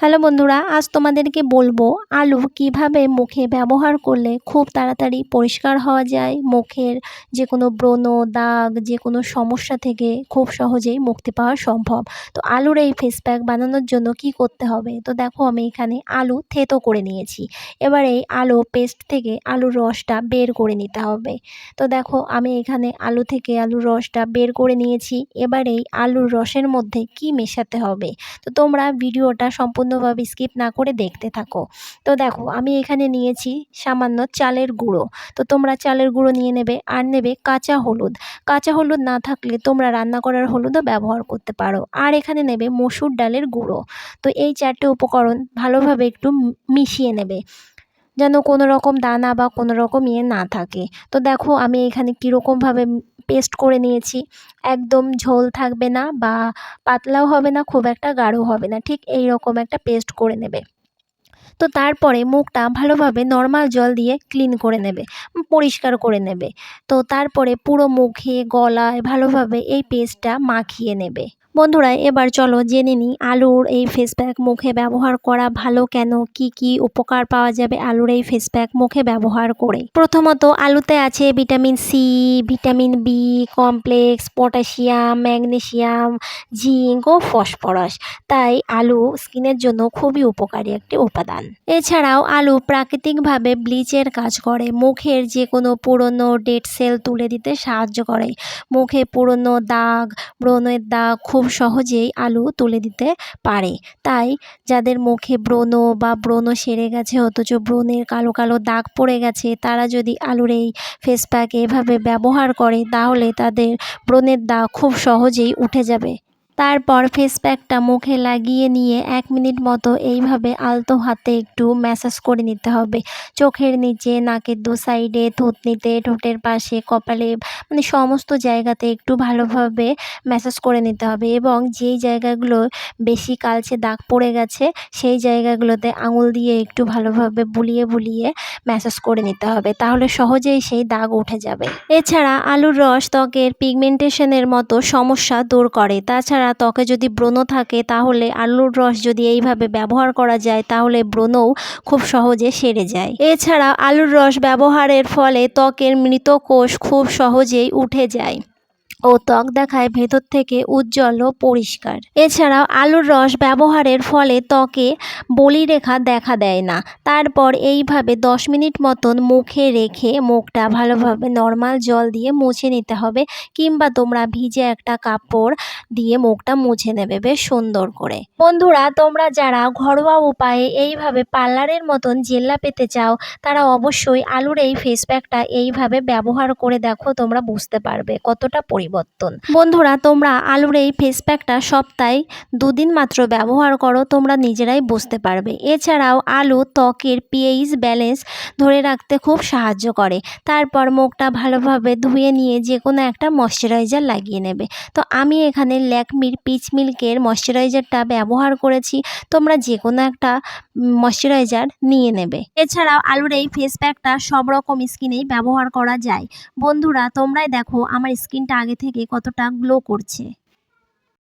Hello বন্ধুরা, আজ তোমাদেরকে বলব আলু কীভাবে মুখে ব্যবহার করলে খুব তাড়াতাড়ি পরিষ্কার হওয়া যায়, মুখের যে কোনো ব্রণ, দাগ যে কোনো সমস্যা থেকে খুব সহজেই মুক্তি পাওয়া সম্ভব। তো আলুর এই ফেস প্যাক বানানোর জন্য কি করতে হবে? তো দেখো আমি এখানে আলু থেতো করে নিয়েছি। এবার এই আলু পেস্ট থেকে আলুর রসটা বের করে নিতে হবে। তো দেখো আমি এখানে আলু থেকে আলুর রসটা বের করে নিয়েছি। এবার এই আলুর রসের মধ্যে কি মেশাতে হবে? তো তোমরা ভিডিওটা সম্পূর্ণ সম্পূর্ণভাবে স্কিপ না করে দেখতে থাকো। তো দেখো, আমি এখানে নিয়েছি সামান্য চালের গুঁড়ো। তো তোমরা চালের গুঁড়ো নিয়ে নেবে, আর নেবে কাঁচা হলুদ। কাঁচা হলুদ না থাকলে তোমরা রান্না করার হলুদও ব্যবহার করতে পারো। আর এখানে নেবে মসুর ডালের গুঁড়ো। তো এই চারটে উপকরণ ভালোভাবে একটু মিশিয়ে নেবে। যেন কোনো রকম দানা বা কোনো রকম ইয়ে না থাকে। তো দেখো আমি এখানে কীরকমভাবে পেস্ট করে নিয়েছি। একদম ঝোল থাকবে না বা পাতলাও হবে না, খুব একটা গাঢ় হবে না। ঠিক এই রকম একটা পেস্ট করে নেবে। তো তারপরে মুখটা ভালোভাবে নর্মাল জল দিয়ে ক্লিন করে নেবে, পরিষ্কার করে নেবে। তো তারপরে পুরো মুখে, গলায় ভালোভাবে এই পেস্টটা মাখিয়ে নেবে। বন্ধুরা, এবার চলো জেনে নিই আলুর এই ফেস প্যাক মুখে ব্যবহার করা ভালো কেন? কি কি উপকার পাওয়া যাবে আলুর এই ফেস প্যাক মুখে ব্যবহার করে? প্রথমত, আলুতে আছে vitamin C vitamin B complex potassium magnesium zinc ও ফসফরাস তাই আলু স্কিনের জন্য খুবই উপকারী একটি উপাদান। এছাড়াও আলু প্রাকৃতিকভাবে ব্লিচের কাজ করে। মুখের যে কোনো পুরনো ডেড সেল তুলে দিতে সাহায্য করে। মুখে পুরনো দাগ, ব্রণের দাগ খুব সহজেই আলু তুলে দিতে পারে। তাই যাদের মুখে ব্রণ বা ব্রণ সেরে গেছে, অথচ ব্রণের কালো কালো দাগ পড়ে গেছে, তারা যদি আলুর এই ফেস প্যাক এভাবে ব্যবহার করে, তাহলে তাদের ব্রণের দাগ খুব সহজেই উঠে যাবে। তারপর ফেস প্যাকটা মুখে লাগিয়ে নিয়ে এক মিনিট মতো এইভাবে আলতো হাতে একটু ম্যাসাজ করে নিতে হবে। চোখের নিচে, নাকের দু সাইডে থুতনিতে, ঠোঁটের পাশে, কপালে মানে সমস্ত জায়গাতে একটু ভালোভাবে ম্যাসাজ করে নিতে হবে এবং যেই জায়গাগুলো বেশি কালচে দাগ পড়ে গেছে, সেই জায়গাগুলোতে আঙুল দিয়ে একটু ভালোভাবে বুলিয়ে বুলিয়ে ম্যাসাজ করে নিতে হবে। তাহলে সহজেই সেই দাগ উঠে যাবে। এছাড়া আলুর রস ত্বকের পিগমেন্টেশনের মতো সমস্যা দূর করে। তাছাড়া এছাড়া ত্বকে যদি ব্রণ থাকে, তাহলে আলুর রস যদি এইভাবে ব্যবহার করা যায়, তাহলে ব্রণও খুব সহজে সেরে যায়। এছাড়া আলুর রস ব্যবহারের ফলে ত্বকের মৃত কোষ খুব সহজেই উঠে যায়। ও ত্বক দেখায় ভেতর থেকে উজ্জ্বল ও পরিষ্কার। এছাড়াও আলুর রস ব্যবহারের ফলে ত্বকে বলিরেখা দেখা দেয় না। তারপর এইভাবে দশ মিনিট মতন মুখে রেখে মুখটা ভালোভাবে নর্মাল জল দিয়ে মুছে নিতে হবে কিংবা তোমরা ভিজে একটা কাপড় দিয়ে মুখটা মুছে নেবে বেশ সুন্দর করে। বন্ধুরা, তোমরা যারা ঘরোয়া উপায়ে এইভাবে পার্লারের মতন জেল্লা পেতে চাও, তারা অবশ্যই আলুর এই ফেস প্যাকটা এইভাবে ব্যবহার করে দেখো, তোমরা বুঝতে পারবে কতটা পরি পরিবর্তন। বন্ধুরা, তোমরা আলুর এই ফেস প্যাকটা সপ্তাহে দুদিন মাত্র ব্যবহার করো, তোমরা নিজেরাই বুঝতে পারবে। এছাড়াও আলু, ত্বকের পিএইচ ব্যালেন্স ধরে রাখতে খুব সাহায্য করে। তারপর মুখটা ভালোভাবে ধুয়ে নিয়ে যে কোনো একটা ময়শ্চারাইজার লাগিয়ে নেবে। তো আমি এখানে ল্যাকমির পিচ মিল্কের ময়শ্চারাইজারটা ব্যবহার করেছি, তোমরা যে কোনো একটা ময়শ্চারাইজার নিয়ে নেবে। এছাড়াও আলুর এই ফেস প্যাকটা সব রকম স্কিনেই ব্যবহার করা যায়। বন্ধুরা, তোমরাই দেখো, আমার স্কিনটা আগে থেকে কতটা গ্লো করছে।